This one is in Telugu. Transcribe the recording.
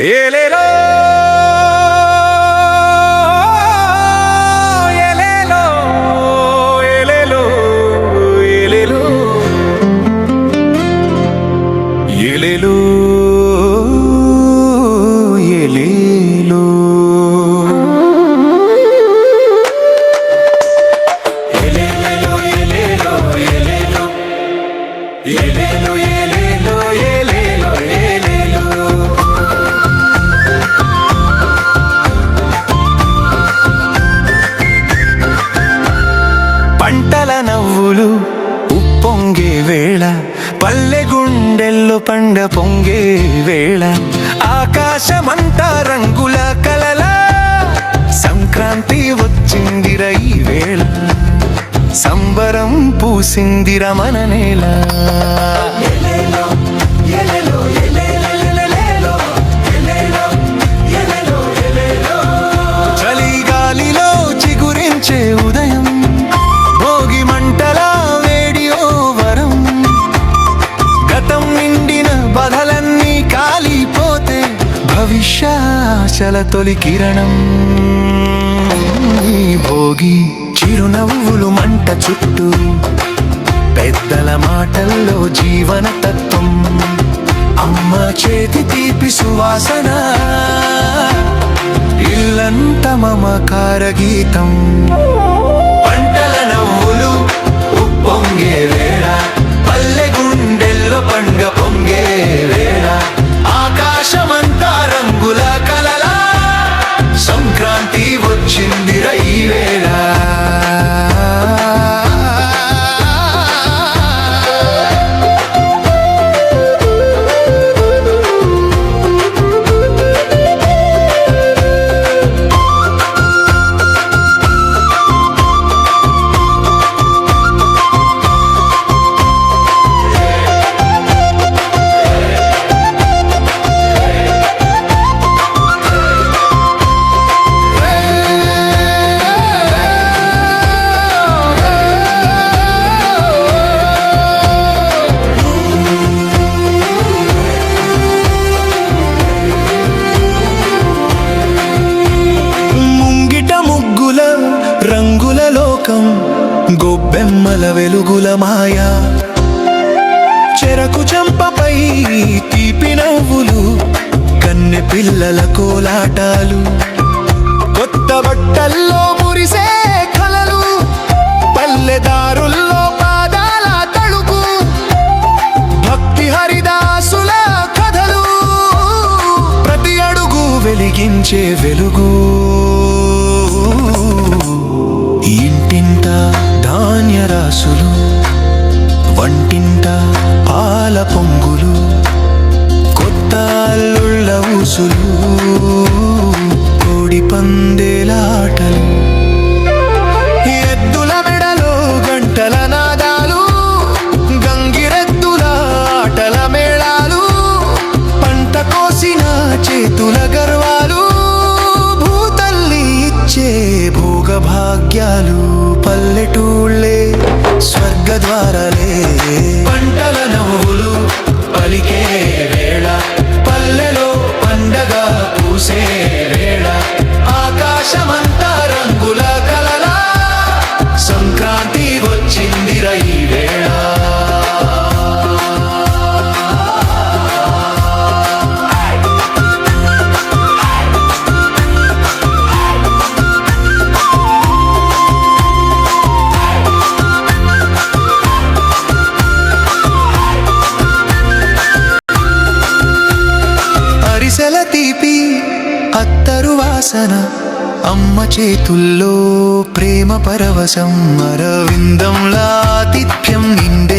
ఏలేలో ఏలేలో ఏలేలో ఏలేలో ఏలేలో ఏలేలో. ఏలేలో ఏలేలో ఏలేలో ఏలేలో ఉప్పొంగే వేళ పల్లె గుండెల్లో పండ పొంగే వేళ ఆకాశమంతా రంగుల కలల సంక్రాంతి వచ్చిందిర ఈ వేళ సంబరం పూసిందిర మన నేల. భవిష్యాశల తొలి కిరణం. భోగి చిరునవ్వులు మంట చుట్టూ. పెద్దల మాటల్లో జీవన తత్వం అమ్మ చేతి తీపి సువాసన. ఇల్లంత మమకార గీతం. Anti కమ్మల వెలుగుల మాయా. చెరకు చంపపై తీపి నవ్వులు కన్నె పిల్లల కోలాటాలు. కొత్త బట్టల్లో మురిసే కలలు పల్లెదారుల్లో పాదాల తడుపు భక్తి హరిదాసుల కథలు ప్రతి అడుగు వెలిగించే వెలుగు. గ్లాసులు వంటింట పాల పొంగులు కొత్త అల్లుళ్ళ ఊసులు కోడి పందేలాటలు ఎద్దుల మెడలో గంటల నాదాలు గంగిరెద్దుల ఆటల మేళాలు పంట కోసిన చేతుల గర్వాలు భూతల్లి ఇచ్చే భోగభాగ్యాలు పల్లెటూళ్ళే స్వర్గ స్వర్గద్వారాలే. పంటల నవ్వులు పలికే వేళ పల్లెలో పండగ పూసే వేళ ఆకాశమంతా రంగుల కలలా సంక్రాంతి వచ్చింది. అత్తరు వాసన అమ్మ చేతుల్లో ప్రేమ పరవశం అరవిందంలా ఆతిథ్యం నిండు